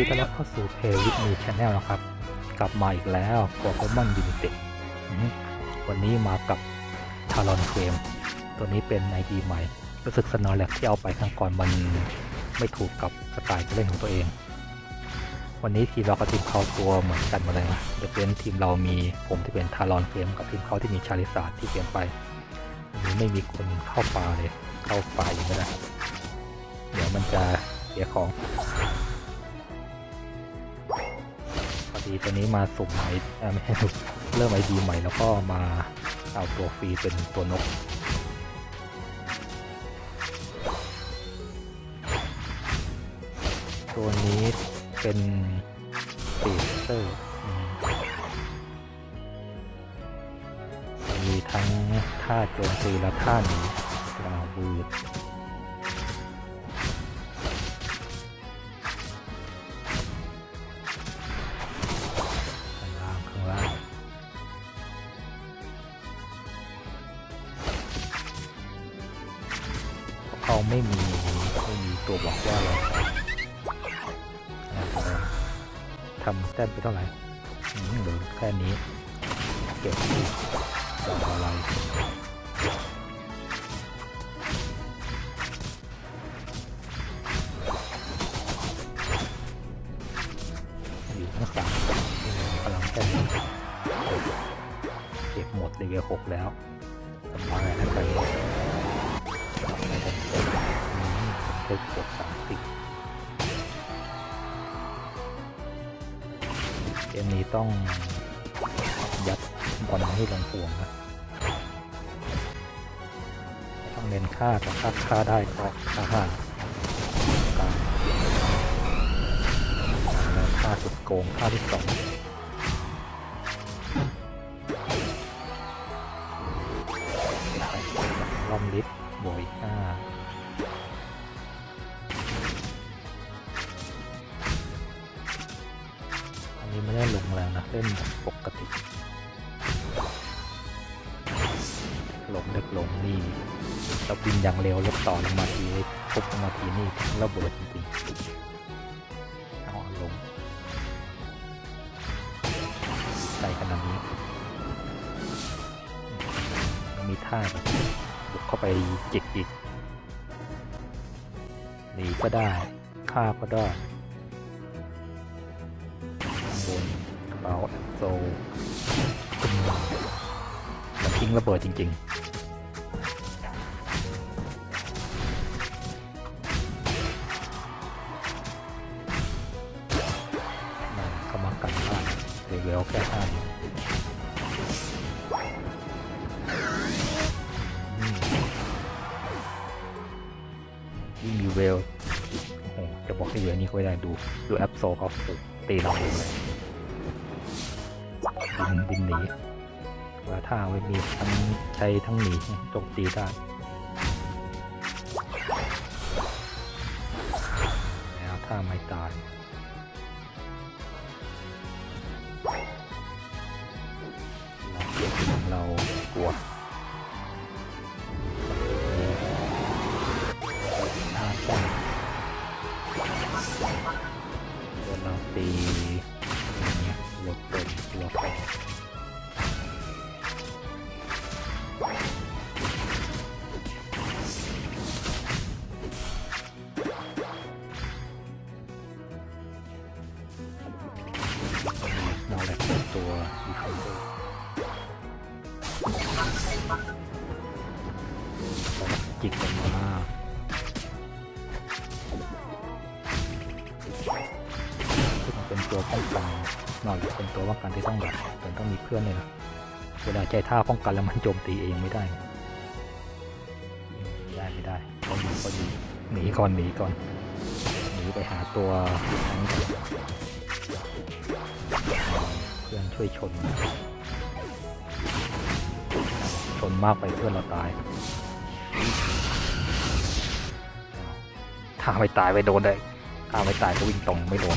ดีต้อนรับเข้าสู่เพจวิทมีชาแนลนะครับ กลับมาอีกแล้วโปเกมอนดิมิเต็ดวันนี้มากับทารอนเกมตัวนี้เป็นไอดีใหม่ รู้สึกสนอแลกที่เอาไปครั้งก่อนมันไม่ถูกกับสไตล์การเล่นของตัวเอง วันนี้ทีมเรากับทีมเขาตัวเหมือนกันหมดเลยนะจะเป็นทีมเรามีผมที่เป็นทารอนเกมกับทีมเขาที่มีชาลิซาร์ที่เปลี่ยนไปวันนี้ไม่มีคนเข้าป่าเลย เข้าป่ายังไม่ได้เดี๋ยวมันจะเสียของ ดีตัวนี้มาสุ่มไอเอ่อไม่ใช่สุ่มเริ่มไอดีใหม่แล้วก็มาเอาตัวฟรีเป็นตัวนกตัวนี้เป็นปีเตอร์มีทั้งท่าโจมตีและท่าหนีลาวูด ไม่มีไม่มีตัวบอกว่าเราทำแต้มไปเท่าไหร่เหลือแค่นี้ เก็บที่ดออะไรอยู่ทั้งสามพลังแค่นี้เก็บหมดเลเวลหกแล้วสบายแล้วกัน เคยกดสามสิบเกมนี้ต้องยัดบอลให้ลงห่วงนะต้องเน้นค่าแต่ถ้าค่าได้ก็ค่าห้ากางแล้วค่าสุดโกงค่าที่สอง แรงนะเล่นแบบปกติลงเล็กลงนี่แล้วบินอย่างเร็วแล้วต่อลงมาทีทุบลงมาทีนี่ระเบิดจริงๆเอาลงใส่ขนาดนี้มันมีท่าแบบบุกเข้าไปจิกอีกหนีก็ได้ฆ่าก็ได้ เป๋าแอโซขึ้นมามันทิ้งระเบิดจริงๆมันเข้ามากันบ้านเลเวลแค่ห้าอืมยิ่งมีเวลโอ้จะบอกให้เยอนี่ก็ไม่ได้ดู ดูแอปโซเขาตีเราเองเลย บินบินหนีว่าถ้าไม่มีทั้งใช้ทั้งหนีโจมตีได้แล้วถ้าไม่ตายเรากลัวห้าป้องตัวเราตี จิกลงมาซึ่งเป็นตัวป้องกันนอกจากเป็นตัวป้องกันที่ต้องแบบมันต้องมีเพื่อนเลยนะเวลาใช้ท่าป้องกันแล้วมันโจมตีเองไม่ได้ ไม่ได้ไม่ได้ก็ดีก็ดีหนีก่อนหนีก่อนหนีไปหาตัวทั้งเพื่อนช่วยชน ชนมากไปเพื่อนเราตายถ้าไม่ตายไปโดนได้ถ้าไม่ตายก็วิ่งตรงไม่โดน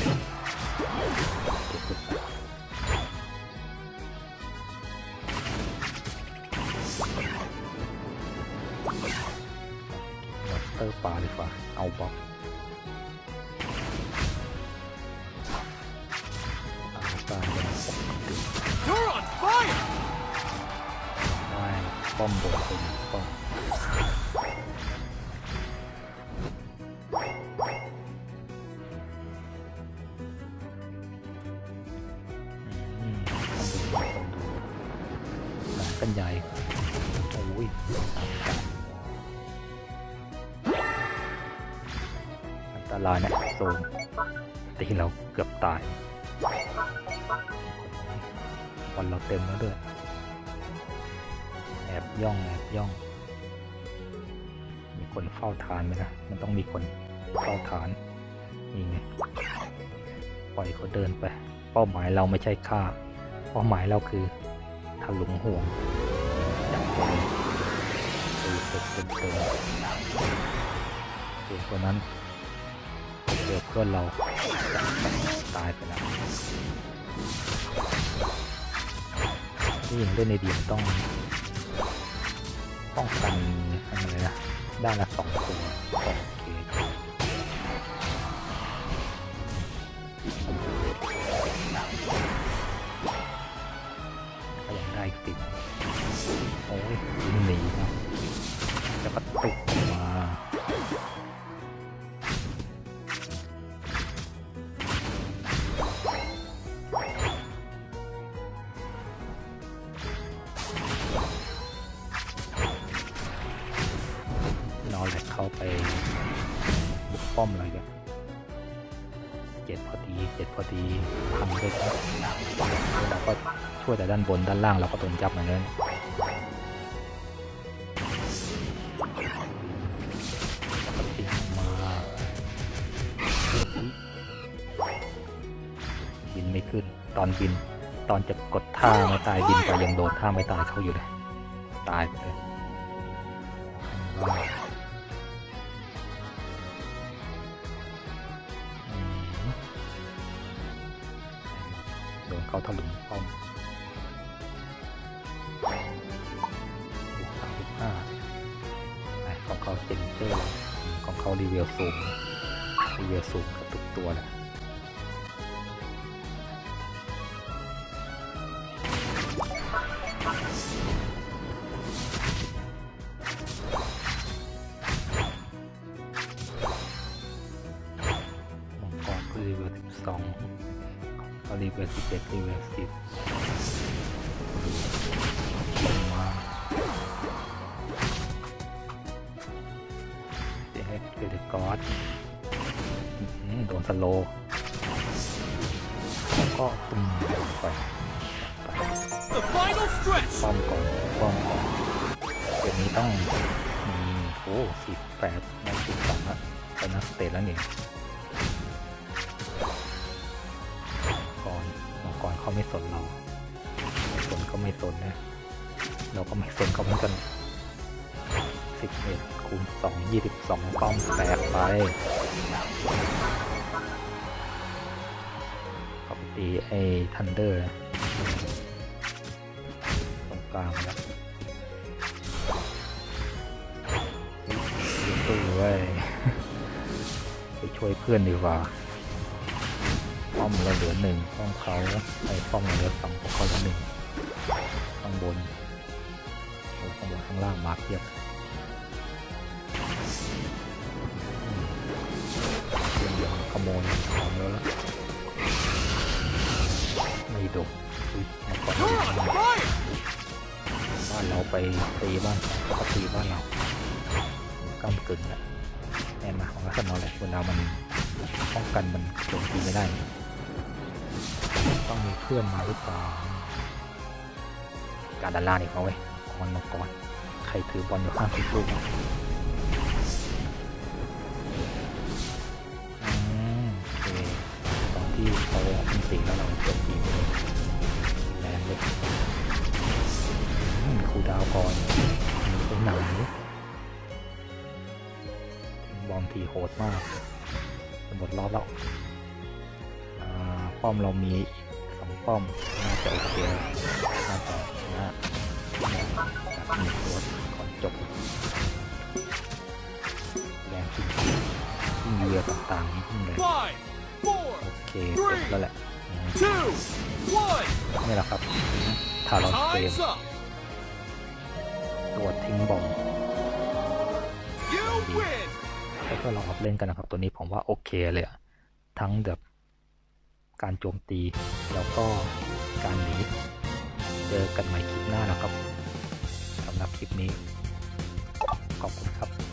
ป้อมบนเป็นป้อมอืมข้างบนมีคนดูหนากันใหญ่โอ้ยอันตรายนะโซนตีเราเกือบตายวันเราเต็มแล้วด้วย ย่องแอบย่อง มีคนเฝ้าฐานไหมนะมันต้องมีคนเฝ้าฐานนี่ไงปล่อยเขาเดินไป เป้าหมายเราไม่ใช่ฆ่า เป้าหมายเราคือถลุงห่วงจับตัวตีเต็มเต็มเต็มส่วนตัวนั้นเจอเพื่อนเราตายไปแล้วที่ยิงเล่นในดีมต้อง ป้องกันอะไรนะด้านละสองตัวโอเคก็ยังได้สิโอ้ยหนีนะจะกระตุก พังด้วยเราก็ช่วยแต่ด้านบนด้านล่างเราก็โดนจับเหมือนกันแล้วก็ทิ้งมาบินไม่ขึ้นตอนบิน ตอนจะกดท่าไม่ตายบินไปยังโดนท่าไม่ตายเขาอยู่เลย ตายไปเลย เขาถลุงป้อมบุกสามสิบห้าของเขาเซนเจอร์ของเขารีเวลสูงรีเวลสูงกับทุกตัวเล 87รีเวสติดแม็กเดเกิดกอดโดนสโลก็ตุ้มไปป้อมก่อนป้อมก่อนเดี๋ยวนี้ต้องโอ้สิบแปดไม่สิบสองละไปนักเตะแล้วเนี่ย เขาไม่สนเราไม่สนเขาไม่สนนะเราก็ไม่สนเขาเหมือนกันสิบเอ็ดคูณสองยี่สิบสองป้อมแตกไปเขาไปตีไอ้ทันเดอร์ตรงกลางแล้วตู้เว้ยไปช่วยเพื่อนดีกว่า ป้อมเราเหลือหนึ่งป้อมเขาไอ้ป้อมเราเหลือสองป้อมเขาเหลือหนึ่งข้างบนข้างบนข้างล่างมาร์กเทียบอืมเรื่องอย่างขโมยของแล้วละไม่ดกอุ๊ยมาก่อนบ้านเราไปตีบ้านเขาตีบ้านเราก้ามกึ่งอะแน่มาของลักษณะแหละเวลามันป้องกันมันโจมตีไม่ได้ ต้องมีเพื่อนมาหรือเปล่าการด้านล่างอีกเอาไว้ยกอนมาก่อนใครถือบอลอยู่ข้างสิบลูกวมโอเคตอนที่เขาอันติแล้วเราจมตีไม่ได้แรงเลยครูดาวก่อนมีตรงไหนบอมทีโหดมากจะหมดรอบแล้วอ่าป้อมเรามี ป้อมน่าจะโอเคน่าจะชนะจากหนึ่งตัวก่อนจบแรงจริงยิ่งเรือต่างๆยิ่งเลย Five, four, โอเคจบแล้วแหละอืม two, One. นี่แหละครับทารอนเฟรม Time's up. ตัวทิ้งบอม You win. แล้วก็ลองอัพเล่นกันนะครับ ตัวนี้ผมว่าโอเคเลยอะทั้งแบบ การโจมตี แล้วก็การหนีเจอกันใหม่คลิปหน้านะครับสำหรับคลิปนี้ ขอบคุณครับ